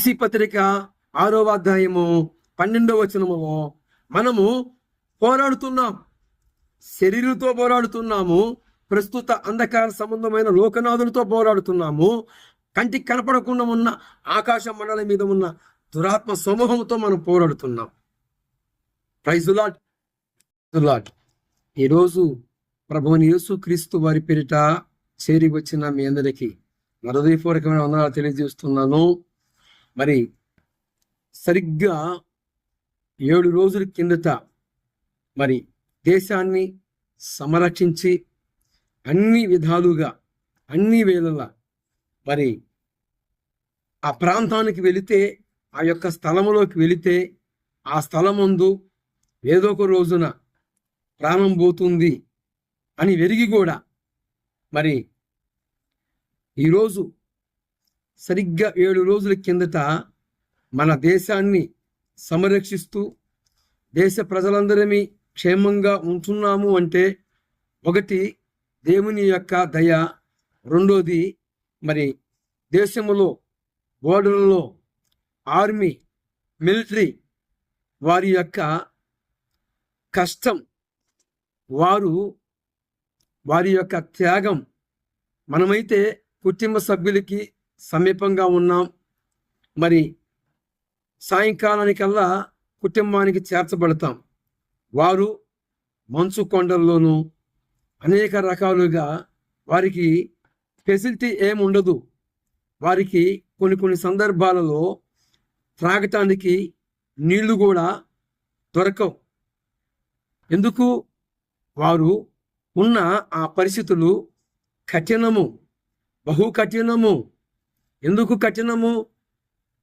EC పత్రిక ఆరో అధ్యాయము పన్నెండవ వచనము మనము పోరాడుతున్నాం. శరీరంతో పోరాడుతున్నాము. ప్రస్తుత అంధకార సంబంధమైన లోకనాథులతో పోరాడుతున్నాము. కంటికి కనపడకుండా ఉన్న ఆకాశ మండలం మీద ఉన్న దురాత్మ సమూహంతో మనం పోరాడుతున్నాం. ప్రైజులాట్ లాట్ ఈరోజు ప్రభుని యేసు క్రీస్తు వారి పేరిట చేరి వచ్చిన మీ అందరికీ నా హృదయపూర్వకమైన వందనాలు తెలియజేస్తున్నాను. మరి సరిగ్గా ఏడు రోజుల కిందట మరి దేశాన్ని సంరక్షించి అన్ని విధాలుగా అన్ని వేళలా మరి ఆ ప్రాంతానికి వెళితే ఆ యొక్క స్థలంలోకి వెళితే ఆ స్థలమందు ఏదో ఒక రోజున ప్రాణం పోతుంది అని వెరిగి కూడా మరి ఈరోజు సరిగ్గా ఏడు రోజుల కిందట మన దేశాన్ని సంరక్షిస్తూ దేశ ప్రజలందరమీ క్షేమంగా ఉంటున్నాము అంటే ఒకటి దేవుని యొక్క దయ రెండోది మరి దేశంలో బోర్డర్లో ఆర్మీ మిలిటరీ వారి యొక్క కష్టం వారు వారి యొక్క త్యాగం. మనమైతే కుటుంబ సభ్యులకి సమీపంగా ఉన్నాం. మరి సాయంకాలానికల్లా కుటుంబానికి చేర్చబడతాం. వారు మంచు కొండల్లోనూ అనేక రకాలుగా వారికి ఫెసిలిటీ ఏముండదు. వారికి కొన్ని కొన్ని సందర్భాలలో త్రాగటానికి నీళ్ళు కూడా దొరకవు. ఎందుకు? వారు ఉన్న ఆ పరిస్థితులు కఠినము బహు కఠినము ఎందుకు కఠినము?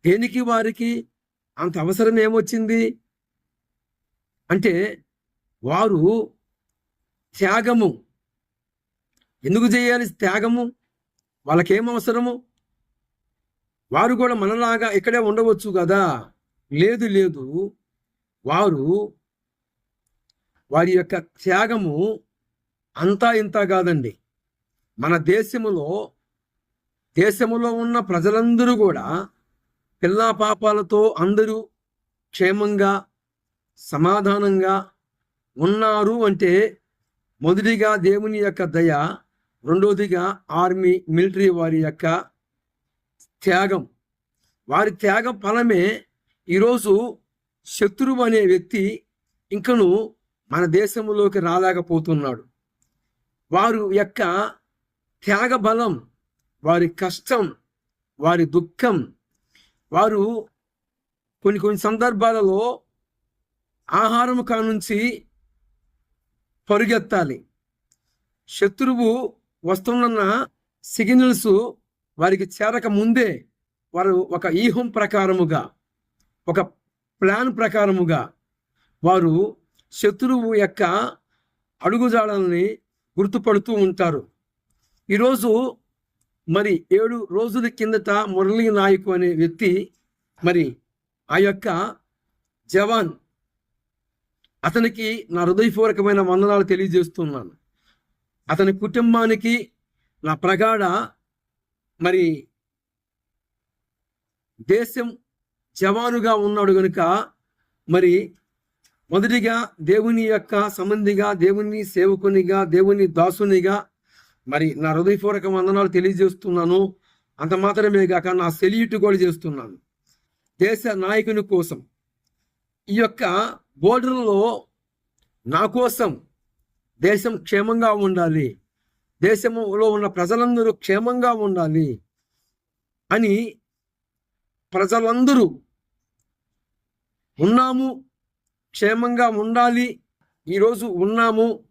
దేనికి వారికి అంత అవసరం ఏమొచ్చింది అంటే వారు త్యాగము. ఎందుకు చేయాలి త్యాగము? వాళ్ళకేం అవసరము వారు కూడా మనలాగా ఇక్కడే ఉండవచ్చు కదా? లేదు లేదు. వారు వారి యొక్క త్యాగము అంతా ఇంత కాదండి. మన దేశములో దేశంలో ఉన్న ప్రజలందరూ కూడా పిల్లా పాపాలతో అందరూ క్షేమంగా సమాధానంగా ఉన్నారు అంటే మొదటిగా దేవుని యొక్క దయ రెండోదిగా ఆర్మీ మిలిటరీ వారి యొక్క త్యాగం. వారి త్యాగ ఫలమే ఈరోజు శత్రువు అనే వ్యక్తి ఇంకను మన దేశంలోకి రాలేకపోతున్నాడు. వారు యొక్క త్యాగ బలం వారి కష్టం వారి దుఃఖం వారు కొన్ని కొన్ని సందర్భాలలో ఆహారం కానుంచి పరుగెత్తాలి. శత్రువు వస్తున్న సిగ్నల్స్ వారికి చేరక ముందే వారు ఒక ఈహం ప్రకారముగా ఒక ప్లాన్ ప్రకారముగా వారు శత్రువు యొక్క అడుగుజాడల్ని గుర్తుపడుతూ ఉంటారు. ఈరోజు మరి ఏడు రోజుల కిందట మురళీ నాయకు అనే వ్యక్తి మరి ఆ యొక్క జవాన్ అతనికి నా హృదయపూర్వకమైన వందనాలు తెలియజేస్తున్నాను. అతని కుటుంబానికి నా ప్రగాఢ మరి దేశం జవానుగా ఉన్నాడు గనుక మరి మొదటిగా దేవుని యొక్క సంబంధిగా దేవుని సేవకునిగా దేవుని దాసునిగా మరి నా హృదయపూర్వక వందనాలు తెలియజేస్తున్నాను. అంత మాత్రమే కాక నా సెల్యూట్ కూడా చేస్తున్నాను. దేశ నాయకుని కోసం. ఈ యొక్క బోర్డర్లో నా కోసం దేశం క్షేమంగా ఉండాలి. దేశంలో ఉన్న ప్రజలందరూ క్షేమంగా ఉండాలి అని ప్రజలందరూ ఉన్నాము. క్షేమంగా ఉండాలి. ఈరోజు ఉన్నాము.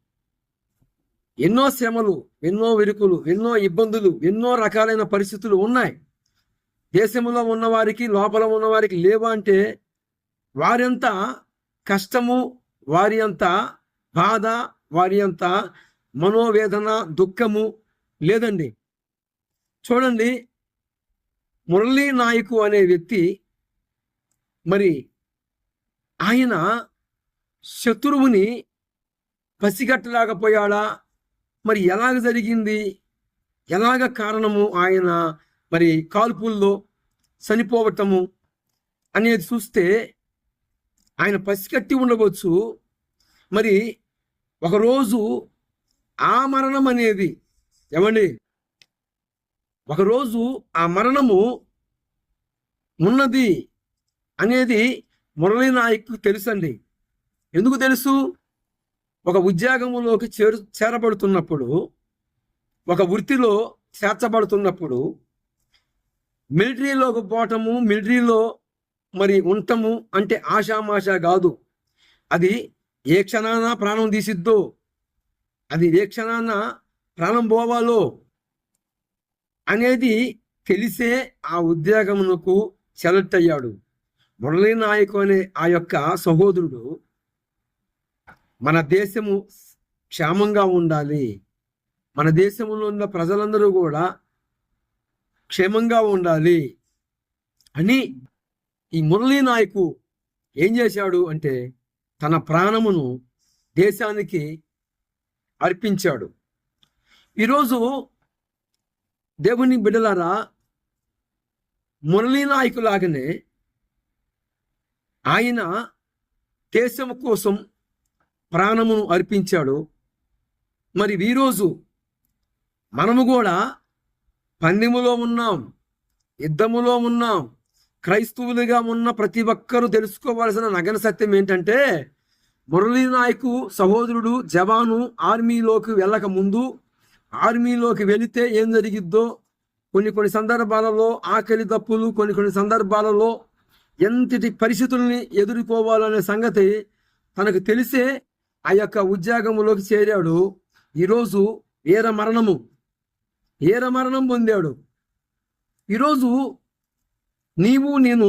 ఎన్నో శ్రమలు ఎన్నో వెరుకులు ఎన్నో ఇబ్బందులు ఎన్నో రకాలైన పరిస్థితులు ఉన్నాయి. దేశంలో ఉన్నవారికి లోపల ఉన్నవారికి లేవా అంటే వారంతా కష్టము వారి అంత బాధ వారి అంత మనోవేదన దుఃఖము లేదండి. చూడండి మురళీ నాయకు అనే వ్యక్తి మరి ఆయన శత్రువుని పసిగట్టలేకపోయాడా మరి ఎలాగ జరిగింది? ఎలాగ కారణము ఆయన మరి కాల్పుల్లో చనిపోవటము అనేది చూస్తే ఆయన పసికట్టి ఉండవచ్చు. మరి ఒకరోజు ఆ మరణం అనేది ఏమండి? ఒకరోజు ఆ మరణము ఉన్నది అనేది మురళీ నాయక్ తెలుసండి. ఎందుకు తెలుసు? ఒక ఉద్యోగంలోకి చేరు చేరబడుతున్నప్పుడు ఒక వృత్తిలో చేర్చబడుతున్నప్పుడు మిలిటరీలోకి పోవటము మిలిటరీలో మరి ఉండటము అంటే ఆషామాషా కాదు. అది ఏ క్షణాన ప్రాణం తీసిద్దో అది ఏ క్షణాన ప్రాణం పోవాలో అనేది తెలిసే ఆ ఉద్యోగమునకు సెలెక్ట్ అయ్యాడు. మురళీ నాయకు అనే ఆ యొక్క సహోదరుడు మన దేశము క్షేమంగా ఉండాలి. మన దేశంలో ఉన్న ప్రజలందరూ కూడా క్షేమంగా ఉండాలి అని ఈ మురళీ నాయకు ఏం చేశాడు అంటే తన ప్రాణమును దేశానికి అర్పించాడు. ఈరోజు దేవుని బిడ్డలారా మురళీ నాయకులాగానే ఆయన దేశం కోసం ప్రాణమును అర్పించాడు. మరి ఈరోజు మనము కూడా పందెములో ఉన్నాం యుద్ధములో ఉన్నాం క్రైస్తవులుగా ఉన్న ప్రతి ఒక్కరూ తెలుసుకోవాల్సిన నగన సత్యం ఏంటంటే మురళీ నాయకు సహోదరుడు జవాను ఆర్మీలోకి వెళ్ళక ముందు ఆర్మీలోకి వెళితే ఏం జరిగిద్దో కొన్ని కొన్ని సందర్భాలలో ఆకలి తప్పులు కొన్ని కొన్ని సందర్భాలలో ఎంతటి పరిస్థితుల్ని ఎదుర్కోవాలనే సంగతి తనకు తెలిసే ఆ యొక్క ఉద్యోగంలోకి చేరాడు. ఈరోజు వీర మరణము. వీర మరణం పొందాడు. ఈరోజు నీవు నేను